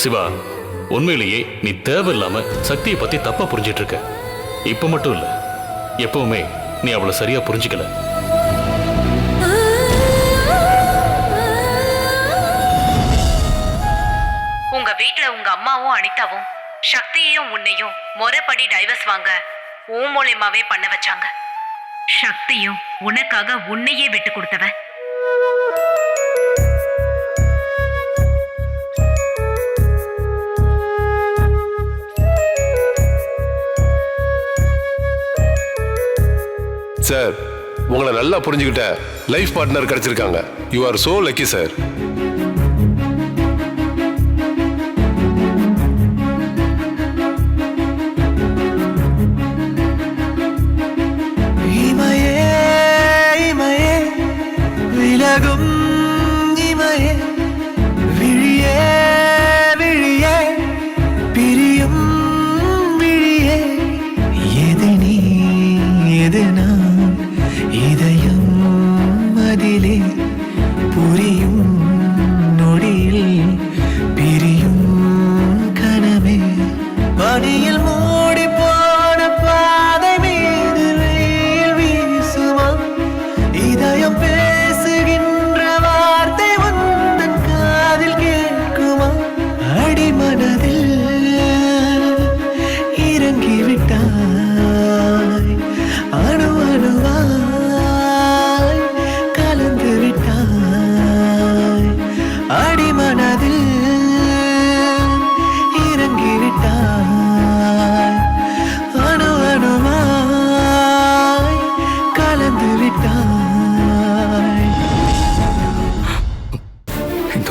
சிவா உண்மையிலேயே நீ தேவையில்லாம சக்தியை பத்தி தப்பா புரிஞ்சிட்டு இருக்க இப்ப மட்டும் இல்ல எப்பவுமே நீ அவளை சரியா புரிஞ்சுக்கல. உங்க வீட்ல உங்க அம்மாவும் அனிதாவும் சக்தியையும் உன்னையும் முறைப்படி டைவர்ஸ் வாங்க உன் மூலியமாவே பண்ண வச்சாங்க. சக்தியும் உனக்காக உன்னையே விட்டு கொடுத்தவ சார். உங்களை நல்லா புரிஞ்சுக்கிட்ட life partner கிடைச்சிருக்காங்க. You are so lucky sir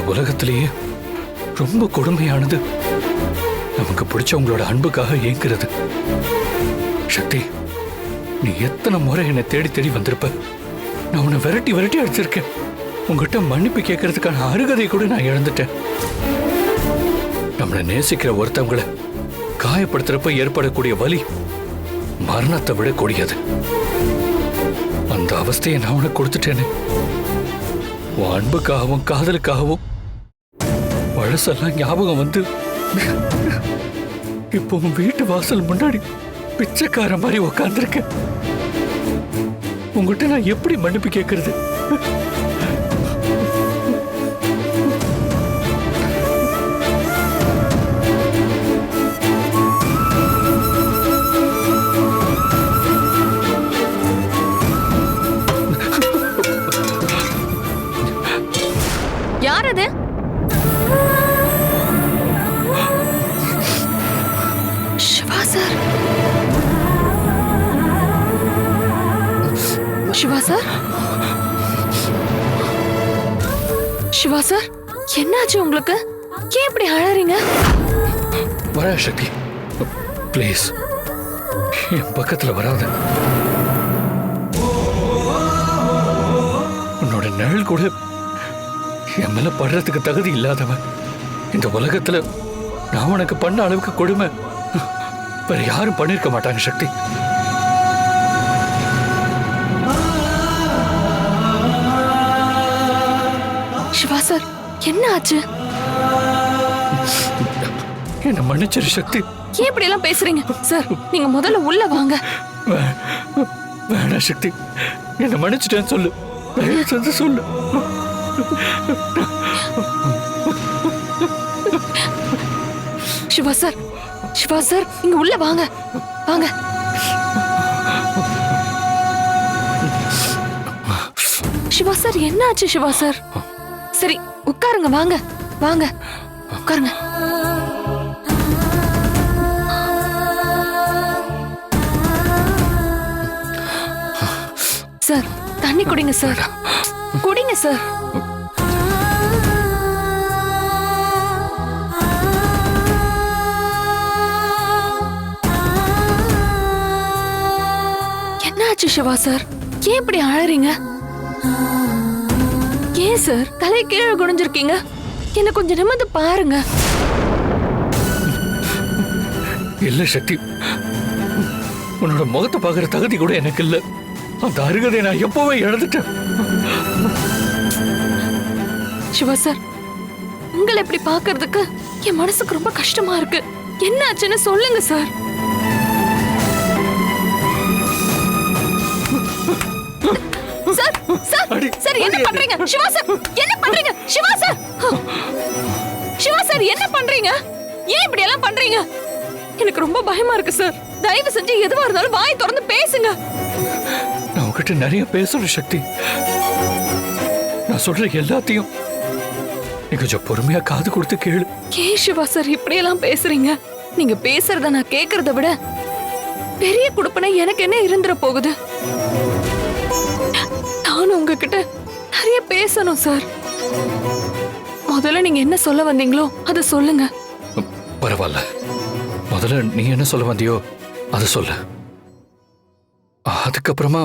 உலகத்திலேயே ரொம்ப கொடுமையானது. நமக்கு பிடிச்சவங்களோட அன்புக்காக ஏங்குறது. சக்தி நீ எத்தனை முறை என்னை தேடி தேடி வந்திருப்ப? நான் உன்னை விரட்டி விரட்டி அடிச்சிருக்கேன். உங்ககிட்ட மன்னிப்பு கேட்கறதுக்கான அருகதை கூட நான் இழந்துட்டேன். நம்மளை நேசிக்கிற ஒருத்தவங்களை காயப்படுத்துறப்ப ஏற்படக்கூடிய வலி மரணத்தை விட கொடியது. அந்த அவஸ்தையை நான் உனக்கு கொடுத்துட்டேனே. உன் அன்புக்காகவும் காதலுக்காகவும் பழசெல்லாம் ஞாபகம் வந்து இப்போ உன் வீட்டு வாசல் முன்னாடி பிச்சைக்கார மாதிரி உக்காந்துருக்கேன். உங்கள்கிட்ட நான் எப்படி மன்னிப்பு கேட்கறது சிவா சார்? சிவா சார் என்னாச்சு உங்களுக்கு? ஏன் இப்படி அழறீங்க? வர சக்தி ப்ளீஸ் என் பக்கத்துல வராத. உன்னோட நிழல் கூட என் மேல படுறதுக்கு தகுதி இல்லாதவன் இந்த உலகத்துல நான் உனக்கு பண்ண அளவுக்கு கொடுமை. வேற யாரும் பண்ணிருக்க மாட்டாங்க சக்தி. என்ன ஆச்சு? என்ன மன்னிச்சிரு சக்தி. ஏன் இப்படி எல்லாம் பேசுறீங்க? சார் நீங்க முதல்ல உள்ள வாங்க. வே- வேணாம் சக்தி. என்ன மன்னிச்சிட்டேன்னு சொல்லு. தயவு சொல்லு. சிவா சார் சிவா சார் இங்க உள்ள வாங்க. வாங்க. சிவா சார் என்ன ஆச்சு சிவா சரி? உட்காருங்க வாங்க வாங்க உட்காருங்க. சார் தண்ணி குடிங்க சார். குடிங்க சார். என்னாச்சு சிவா சார்? ஏன் இப்படி அழறீங்க? ஏன் சார்? தலை கீழே குனிஞ்சிருக்கீங்க? என்ன கொஞ்சம் நிமிர்ந்து பாருங்க. இல்ல சக்தி. உன்னோட முகத்தை பார்க்குற தகுதி கூட எனக்கு இல்ல. அந்த அருகதை நான் எப்பவே இழந்துட்டேன். சிவா சார் உங்களை இப்படி பார்க்கிறதுக்கு என் மனசுக்கு ரொம்ப கஷ்டமா இருக்கு. என்ன ஆச்சுன்னு சொல்லுங்க சார். சார் சார் என்ன பண்றீங்க? சிவா சார் என்ன பண்றீங்க? சிவா சார். சிவா சார் என்ன பண்றீங்க? ஏன் இப்படி எல்லாம் பண்றீங்க? எனக்கு ரொம்ப பயமா இருக்கு சார். தயவு செஞ்சு எதுவா இருந்தாலும் வாய் திறந்து பேசுங்க. நான் உன்கிட்ட நிறைய பேசுற சக்தி. நான் சொல்ற எல்லாத்தையும் நீ கொஞ்சம் பொறுமையா காது கொடுத்து கேளு. ஏன் சிவா சார் இப்படி எல்லாம் பேசுறீங்க? நீங்க பேசுறத நான் கேக்குறத விட பெரிய குடுப்பனை எனக்கு என்ன இருந்துற போகுது? நானும் உங்ககிட்ட நிறைய பேசணும் சார். முதல்ல நீங்க என்ன சொல்ல வந்தீங்களோ அதை சொல்லுங்க. பரவாயில்ல. முதல்ல நீ என்ன சொல்ல வந்தியோ அதை சொல்லு. அதுக்கப்புறமா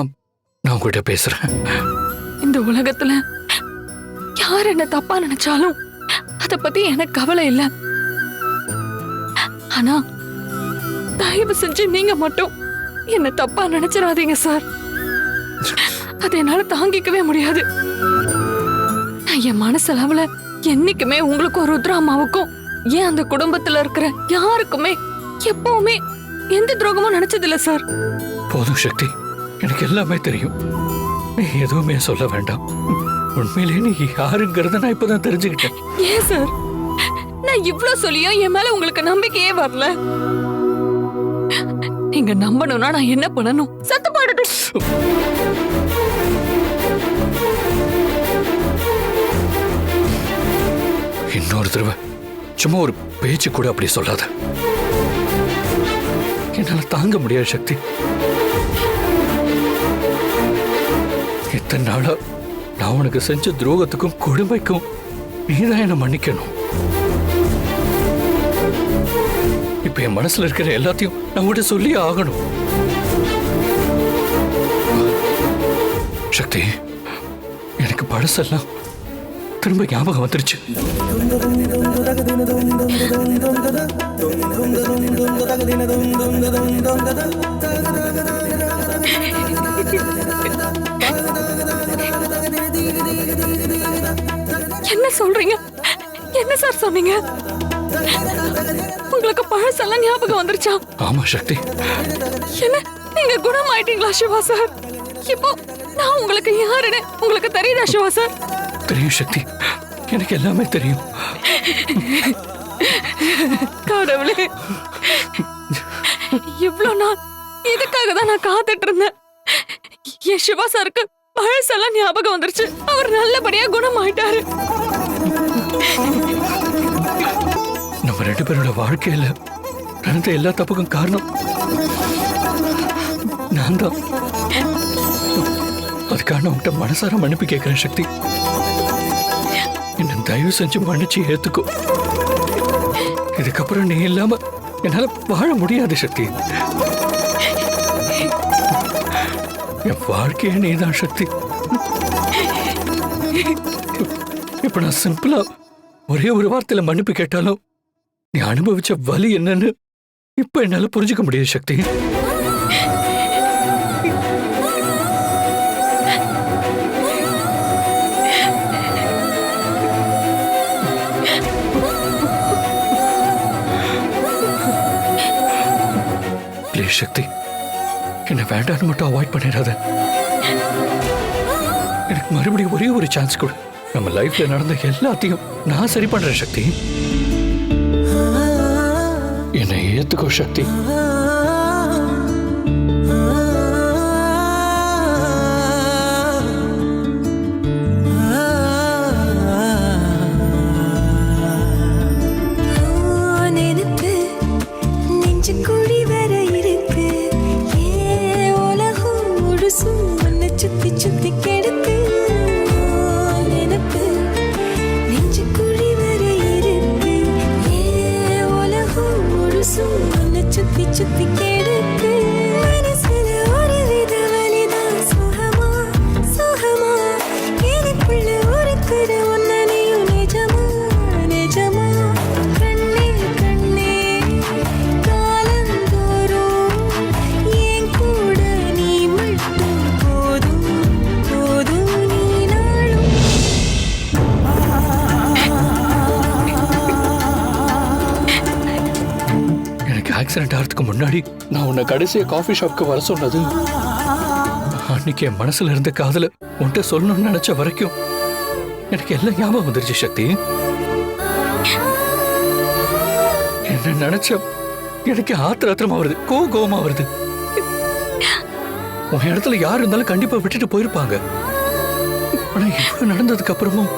நான் உங்ககிட்ட பேசுறேன். இந்த உலகத்துல யார் என்ன தப்பா நினைச்சாலும் அத பத்தி எனக்கு கவலை இல்ல. ஆனா தயவு செஞ்சு நீங்க மட்டும் என்ன தப்பா நினைச்சிடாதீங்க சார். அது என்னால தாங்கிக்கவே முடியாது. நான் என் மனசளவுல என்னைக்குமே உங்களுக்கும் ருத்ராமாவுக்கும் ஏன் அந்த குடும்பத்துல இருக்கிற யாருக்குமே எப்பவுமே எந்த துரோகமும் நினைச்சதில்ல சார். போதும் சக்தி. எனக்கு எல்லாமே தெரியும். நீ எதுவுமே சொல்ல வேண்டாம். உண்மையிலேயே நீ யாருங்கிறத நான் இப்பதான் தெரிஞ்சுக்கிட்டேன். ஏன் சார்? நான் இவ்ளோ சொல்லியும் என் மேல உங்களுக்கு நம்பிக்கையே வரல. நீங்க நம்பணும்னா நான் என்ன பண்ணணும்? சத்து பாடட்டும் இன்னொரு சும்மா ஒரு பேச்சு கூட அப்படி சொல்லாத. என்னால தாங்க முடியாது சக்தி. இத்தனை நாளா நான் உனக்கு செஞ்ச துரோகத்துக்கும் கொடுமைக்கும் நீதான் என்ன மன்னிக்கணும். இப்ப என் மனசுல இருக்கிற எல்லாத்தையும் நான் உங்கள்கிட்ட சொல்லி ஆகணும். சக்தி எனக்கு பழசெல்லாம் திரும்ப ஞாபகம் வந்துருச்சு. என்ன சொல்றீங்க? என்ன சார் சொன்னீங்க? உங்களுக்கு பழசெல்லாம் ஞாபகம் வந்துருச்சா? ஆமா சக்தி. என்ன? நீங்க குணமாயிட்டீங்களா சிவா சார்? இப்போ நான் உங்களுக்கு யாருன்னு உங்களுக்கு தெரியுதா சிவா சார்? தெரியும் சக்தி. எனக்கு எல்லாமே தெரியும். கடவுளே. இவ்ளோ நாள் இதுக்காக தான் நான் காத்துட்டு இருந்தேன். என் சிவா சாருக்கு பழசெல்லாம் ஞாபகம் வந்துருச்சு. அவர் நல்லபடியா குணமாயிட்டாரு. நம்ம ரெண்டு பேரோட வாழ்க்கையில நடந்த எல்லா தப்புக்கும் காரணம் நான் தான். அதுக்காக உன்கிட்ட மனசார மன்னிப்பு கேட்கிறேன் சக்தி. தயவு செஞ்சு மன்னிச்சு ஏத்துக்கோ. இதுக்கப்புறம் நீ இல்லாம என்னால வாழ முடியாது சக்தி. என் வாழ்க்கையே நீதான் சக்தி. இப்ப நான் சிம்பிளா ஒரே ஒரு வார்த்தையில மன்னிப்பு கேட்டாலும் நீ அனுபவிச்ச வலி என்னன்னு இப்ப என்னால புரிஞ்சுக்க முடியாது சக்தி. சக்தி. என்ன வேண்டான்னு மட்டும் அவாய்ட் பண்ணிடாத. எனக்கு மறுபடியும் ஒரே ஒரு சான்ஸ் கொடு. நம்ம லைஃப்ல நடந்த எல்லாத்தையும் நான் சரி பண்றேன் சக்தி. என்னை ஏத்துக்கோ சக்தி. to the. முன்னாடி நான் உன்னை கடைசியை காஃபி ஷாப்க்கு வர சொன்னது. அன்னைக்கு என் மனசுல இருந்த காதல உன்கிட்ட சொல்லணும்னு நினைச்ச வரைக்கும் எனக்கு எல்லாம் ஞாபகம் வந்துருச்சு சக்தி. என்ன நினைச்ச எனக்கு ஆத்திர ஆத்திரமா வருது கோ கோவமா வருது. உன் இடத்துல யார் இருந்தாலும் கண்டிப்பா விட்டுட்டு போயிருப்பாங்க. ஆனா இவ்வளவு நடந்ததுக்கு அப்புறமும்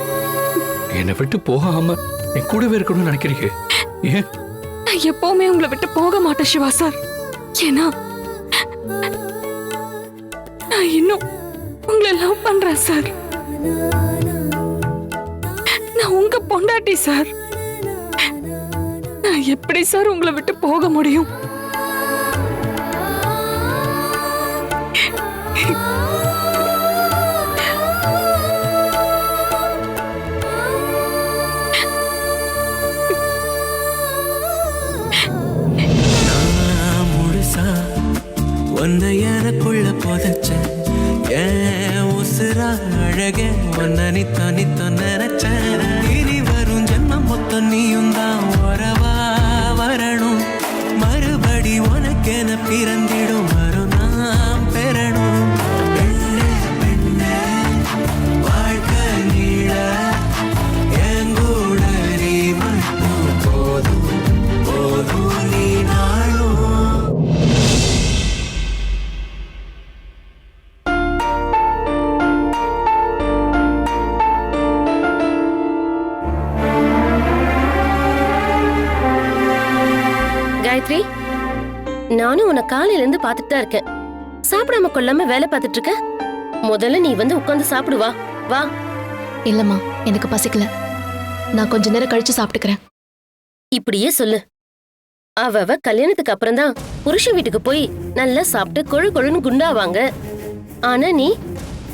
என்னை விட்டு போகாம என் கூடவே இருக்கணும்னு நினைக்கிறீங்க? ஏன்? நான் எப்பவுமே உங்களை விட்டு போக மாட்டேன் சிவா சார். ஏன்னா நான் இன்னும் உங்களை லவ் பண்றேன் சார். நான் உங்க பொண்டாட்டி சார். நான் எப்படி சார் உங்களை விட்டு போக முடியும்? காயத்ரி நானும் உன்னை காலையில இருந்து பார்த்துட்டு தான் இருக்கேன். சாப்பிடாம கொள்ளாம வேலை பார்த்துட்டு இருக்க? முதல்ல நீ வந்து உட்கார்ந்து சாப்பிடு வா. இல்லம்மா எனக்கு பசிக்கல. நான் கொஞ்ச நேரம் கழிச்சு சாப்பிட்டுக்கிறேன். இப்படியே சொல்லு. அவ கல்யாணத்துக்கு அப்புறம் தான் புருஷன் வீட்டுக்கு போய் நல்லா சாப்பிட்டு கொழு கொழுன்னு குண்டாவாங்க. ஆனா நீ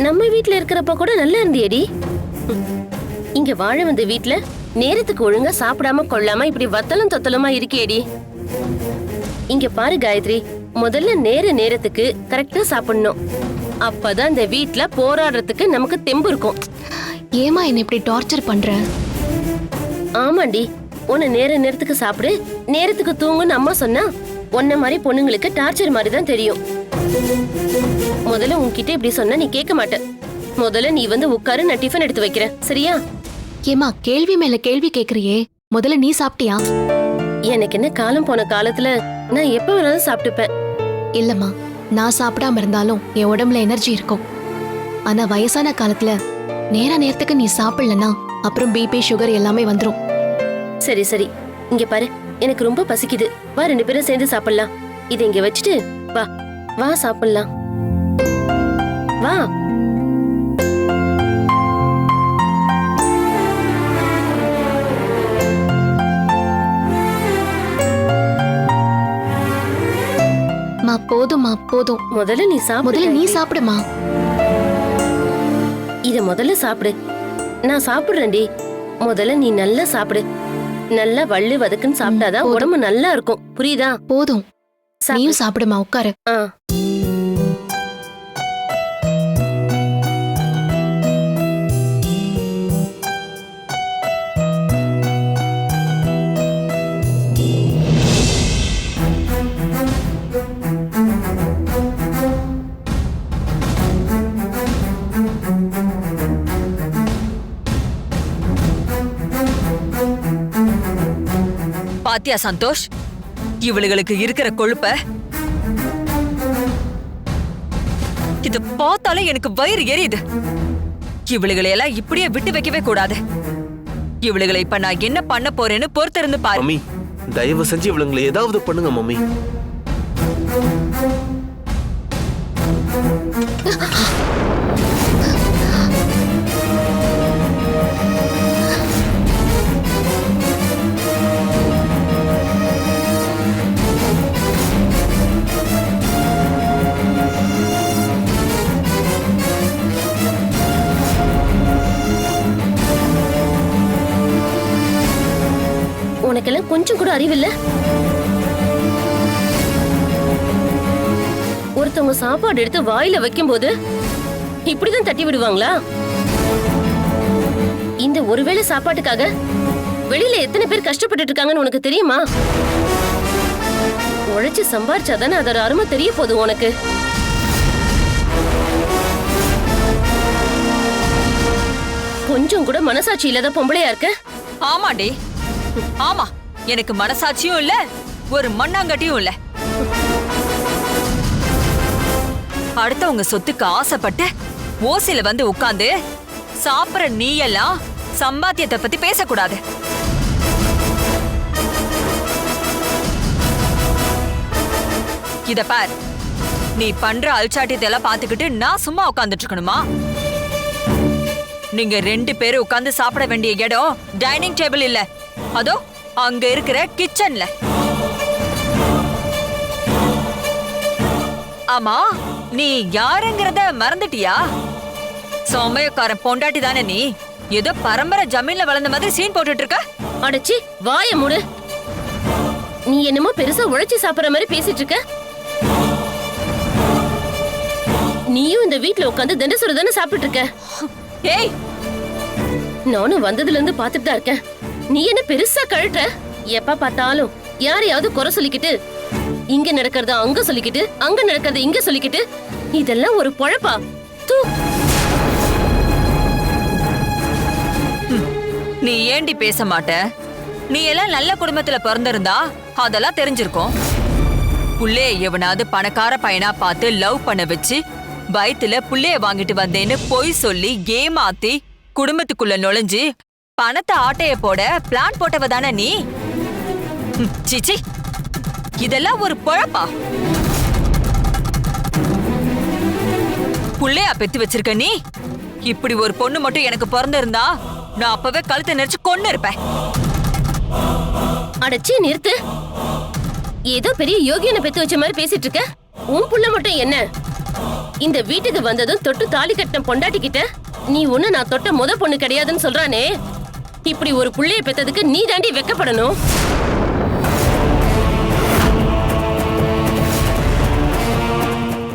நம்ம வீட்ல இருக்கிறப்ப கூட நல்லா இருந்தியேடி. இங்க வாழ வந்த வீட்ல நேரத்துக்கு ஒழுங்கா சாப்பிடாம கொள்ளாம இப்படி வத்தலும் தொத்தலுமா இருக்கியேடி. இங்க பாரு காயத்ரி முதல்ல நேர நேரத்துக்கு கரெக்டா சாப்பிடணும். அப்பதான் இந்த வீட்ல போராடுறதுக்கு நமக்கு தெம்பு இருக்கும். ஏமா என்ன இப்படி டார்ச்சர் பண்ற? ஆமாண்டி உன்னை நேர நேரத்துக்கு சாப்பிடு நேரத்துக்கு தூங்குன்னு அம்மா சொன்னா உன்ன மாதிரி பொண்ணுங்களுக்கு டார்ச்சர் மாதிரி தான் தெரியும். முதல்ல உன்கிட்ட இப்படி சொன்னா நீ கேட்க மாட்ட. முதல்ல நீ வந்து உட்காரு நான் டிஃபன் எடுத்து வைக்கிறேன். சரியா? ஏமா கேள்வி மேல கேள்வி கேக்குறியே. முதல்ல நீ சாப்பிட்டியா? எனக்கு என்ன காலம் போன காலத்துல நான் எப்ப வேணாலும் சாப்பிட்டுப்பேன். இல்லம்மா நான் சாப்பிடாம இருந்தாலும் என் உடம்புல எனர்ஜி இருக்கும். ஆனா வயசான காலத்துல நேர நேரத்துக்கு நீ சாப்பிடலனா அப்புறம் பிபி சுகர் எல்லாமே வந்துரும். சரி சரி. இங்க பாரு எனக்கு ரொம்ப பசிக்குது. வா ரெண்டு பேரும் சேர்ந்து சாப்பிடலாம். இதை இங்க வச்சுட்டு வா வா சாப்பிடலாம். வா. மா போதும்மா போதும். முதல்ல நீ சாப்பிடு. முதல்ல நீ. சாப்பிடுமா? இத முதல்ல சாப்பிடு. நான் சாப்பிடுறேன்டி. முதல்ல நீ நல்லா சாப்பிடு. நல்லா வள்ளு வதக்குன்னு சாப்பிட்டாதான். உடம்பு நல்லா இருக்கும். புரியுதா? போதும். நீயும் சாப்பிடுமா உட்காரு. ஆ. பாத்தியா சந்தோஷ்? இவளுகளுக்கு இருக்கிற கொழுப்ப இது பார்த்தாலே எனக்கு வயிறு எரியுது. இவளுகளை எல்லாம் இப்படியே விட்டு வைக்கவே கூடாது. இவளுகளை இப்ப நான் என்ன பண்ண போறேன்னு பொறுத்திருந்து பாரு. மம்மி தயவு செஞ்சு இவளுங்களை ஏதாவது பண்ணுங்க மம்மி. கொஞ்சம் கூட அறிவில்ல. ஒருத்தவங்க சாப்பாடு எடுத்து வாயில வைக்கும்போது இப்படிதான் தட்டி விடுவாங்களா? இந்த ஒருவேளை சாப்பாட்டுக்காக வெளியில எத்தனை பேர் கஷ்டப்பட்டு இருக்காங்கன்னு உனக்கு தெரியுமா? உழைச்சு சம்பாரிச்சாதானே அதோட அருமை தெரிய போகுது உனக்கு. கொஞ்சம் கூட மனசாட்சி இல்லாத பொம்பளையா இருக்க? ஆமாடி. ஆமா. எனக்கு மனசாட்சியும் இல்ல ஒரு மண்ணாங்கட்டியும் இல்ல. அடுத்தவங்க சொத்துக்கு ஆசைப்பட்டு ஓசில வந்து உட்கார்ந்து சாப்பிடுற நீ எல்லாம் சம்பாத்தியத்தை பத்தி பேசக்கூடாது. இத பார் நீ பண்ற அல்சாட்டியத்தை எல்லாம் பாத்துக்கிட்டு நான் சும்மா உட்கார்ந்துட்டு இருக்கணுமா? நீங்க ரெண்டு பேரும் உட்கார்ந்து சாப்பிட வேண்டிய இடம் டைனிங் டேபிள் இல்ல. அதோ அங்க இருக்கிற கிச்சன்ல. ஆமா நீ யாருங்கிறத மறந்துட்டியா? சோமயக்காரன் பொண்டாட்டி தானே நீ? ஏதோ பரம்பரை ஜமீன்ல வளர்ந்த மாதிரி சீன் போட்டுட்டு இருக்க அடச்சி வாய மூடு. நீ என்னமோ பெருசா உழைச்சு சாப்பிடுற மாதிரி பேசிட்டு இருக்க நீயும் இந்த வீட்ல உட்காந்து திண்டசுர தானே சாப்பிட்டு இருக்க ஏய்! நானும் வந்ததுல இருந்து பாத்துட்டு தான் இருக்கேன். நீ என்ன பெருசா கழட்ட? எப்ப பார்த்தாலும் யாரையாவது குறை சொல்லிக்கிட்டு இங்க நடக்கிறத அங்க சொல்லிக்கிட்டு அங்க நடக்கிறத இங்க சொல்லிக்கிட்டு இதெல்லாம் ஒரு பொழப்பா? தூ. நீ ஏண்டி பேச மாட்ட? நீ எல்லாம் நல்ல குடும்பத்துல பிறந்திருந்தா அதெல்லாம் தெரிஞ்சிருக்கும். புள்ளைய எவனாவது பணக்கார பையனா பார்த்து லவ் பண்ண வச்சு வயித்துல புள்ளைய வாங்கிட்டு வந்தேன்னு பொய் சொல்லி ஏமாத்தி குடும்பத்துக்குள்ள நுழைஞ்சு பணத்தை ஆட்டைய போட பிளான் போட்டவ தானே நீ? சிச்சி. இதெல்லாம் ஒரு பொழப்பா? புள்ளையா பெத்து வச்சிருக்க நீ? இப்படி ஒரு பொண்ணு மட்டும் எனக்கு பிறந்திருந்தா நான் அப்பவே கழுத்தை நெரிச்சு கொண்டு இருப்பேன் அடச்சி நிறுத்து. ஏதோ பெரிய யோகியனை பெத்து வச்ச மாதிரி பேசிட்டு இருக்க? உன் புள்ள மட்டும் என்ன? இந்த வீட்டுக்கு வந்ததும் தொட்டு தாலி கட்டின பொண்டாட்டி கிட்ட நீ ஒண்ணு நான் தொட்ட முத பொண்ணு கிடையாதுன்னு சொல்றானே. இப்படி ஒரு புள்ளைய பெத்ததுக்கு நீ தாண்டி வெக்கப்படணும்.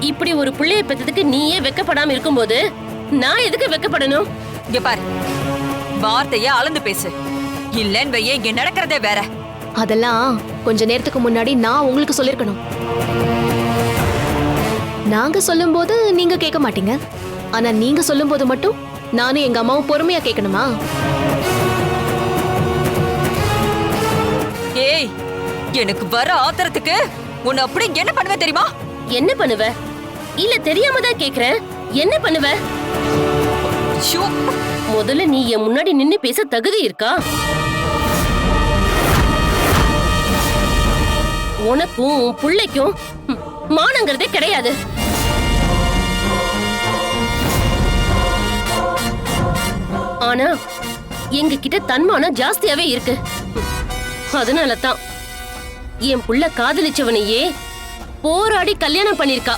இப்படி ஒரு புள்ளைய பெத்ததுக்கு நீயே வெக்கப்படாம இருக்கும்போது நான் எதுக்கு வெக்கப்படணும்? இங்க பாரு. வார்த்தைய அளந்து பேசு. இல்லன்னு வையே இங்க நடக்கிறதே வேற. அதெல்லாம் கொஞ்ச நேரத்துக்கு முன்னாடி நான் உங்களுக்கு சொல்லிருக்கணும். நாங்க சொல்லும்போது நீங்க கேட்க மாட்டீங்க. ஆனா நீங்க சொல்லும்போது மட்டும் நானும் எங்க அம்மாவும் பொறுமையா கேட்கணுமா? ஏய் எனக்கு வர ஆத்திரத்துக்கு உன்னை அப்படி என்ன பண்ணுவேன் தெரியுமா? என்ன பண்ணுவ? இல்ல தெரியாம தான் கேக்குறேன். என்ன பண்ணுவ? முதல்ல நீ என் முன்னாடி நின்னு பேச தகுதி இருக்கா? உனக்கும் உன் புள்ளைக்கும் மானங்கிறதே கிடையாது. ஆனா எங்க கிட்ட தன்மானம் ஜாஸ்தியாவே இருக்கு. அதனால தான் என் புள்ள காதலிச்சவனையே போராடி கல்யாணம் பண்ணிருக்கா.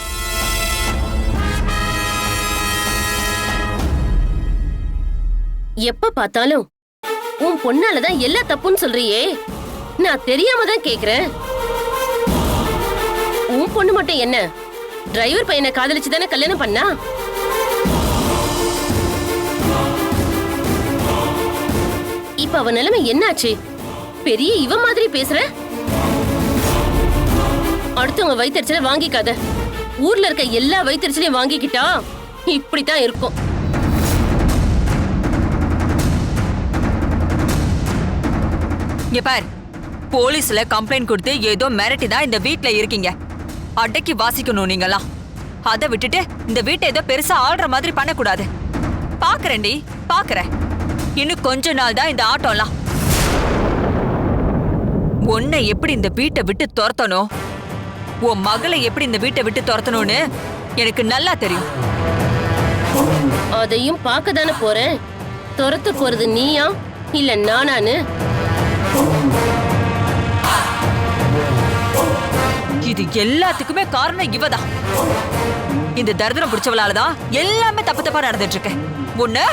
எப்ப பார்த்தாலும் உன் பொண்ணாலதான் எல்லா தப்புன்னு சொல்றியே. நான் தெரியாம தான் கேக்குறேன். உன் பொண்ணு மட்டும் என்ன? டிரைவர் பையனை காதலிச்சு தானே கல்யாணம் பண்ணா? இப்ப அவன் நிலைமை என்னாச்சு? பெரிய இவ மாதிரி பேசுற? அடுத்தவங்க வயிற்றுச்சல வாங்கிக்காத. ஊர்ல இருக்க எல்லா வயிற்றுச்சலையும் வாங்கிக்கிட்டா இப்படித்தான் இருக்கும். இங்க பார். போலீஸ்ல கம்ப்ளைண்ட் கொடுத்து ஏதோ மிரட்டி தான் இந்த வீட்ல இருக்கீங்க. அடக்கி வாசிக்கணும் நீங்கலாம் அதை விட்டுட்டு இந்த வீட்டை ஏதோ பெருசா ஆடுற மாதிரி பண்ணக்கூடாது. பாக்குறேன்டி பாக்குறேன். இன்னும் கொஞ்ச நாள் தான் இந்த ஆட்டோலாம். உன்னை எப்படி இந்த வீட்டை விட்டு துரத்தணும் உன் மகளை எப்படி இந்த வீட்டை விட்டு துரத்தணும்னு எனக்கு நல்லா தெரியும். அதையும் பார்க்க தானே போறேன்? துரத்த போறது நீயா? இல்ல நானான்னு? இது எல்லாத்துக்குமே காரணம் இவதான் இந்த தரித்திரம் பிடிச்சவளால தான் எல்லாமே தப்பு தப்பா நடந்துட்டு இருக்கு ஒண்ணு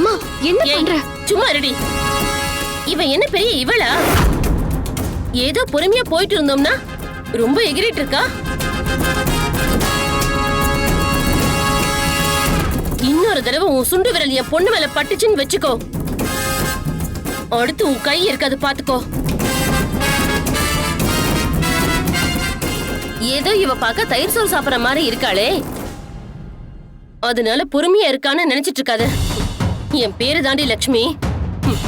அம்மா என்ன பண்ற? சும்மா ரெடி இவன் என்ன பெரிய இவளா? ஏதோ பொறுமையா போயிட்டு இருந்தோம்னா ரொம்ப எகிரிட்டு இருக்கா? இன்னொரு தடவை உன் சுண்டு விரல் என் பொண்ணு மேல பட்டுச்சுன்னு வச்சுக்கோ. அடுத்து உன் கை இருக்காது பாத்துக்கோ. ஏதோ இவ பாக்க தயிர் சோறு சாப்பிடற மாதிரி இருக்காளே. அதனால பொறுமையா இருக்கான்னு நினைச்சிட்டு இருக்காது. என் பேரு தாண்டி லக்ஷ்மி ம்,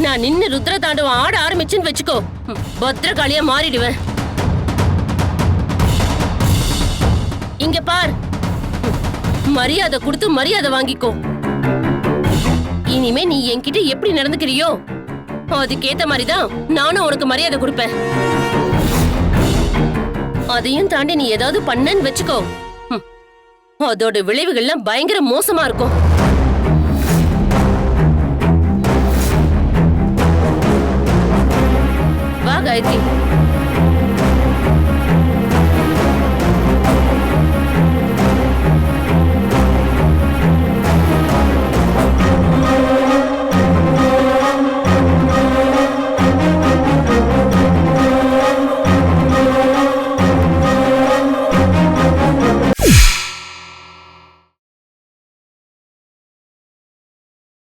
நான் நின்னு ருத்ர தாண்டவம் ஆட ஆரம்பிச்சுன்னு வச்சுக்கோ. ம், பத்திரகாளியா மாறிடுவேன். இங்க பார். மரியாதை கொடுத்து மரியாதை வாங்கிக்கோ. இனிமே நீ என்கிட்ட எப்படி நடந்துக்கிறியோ அதுக்கேத்த மாதிரிதான் நானும் உனக்கு மரியாதை கொடுப்பேன். அதையும் தாண்டி நீ ஏதாவது பண்ணன்னு வச்சுக்கோ. ம், அதோட விளைவுகள்லாம் பயங்கர மோசமா இருக்கும். I think.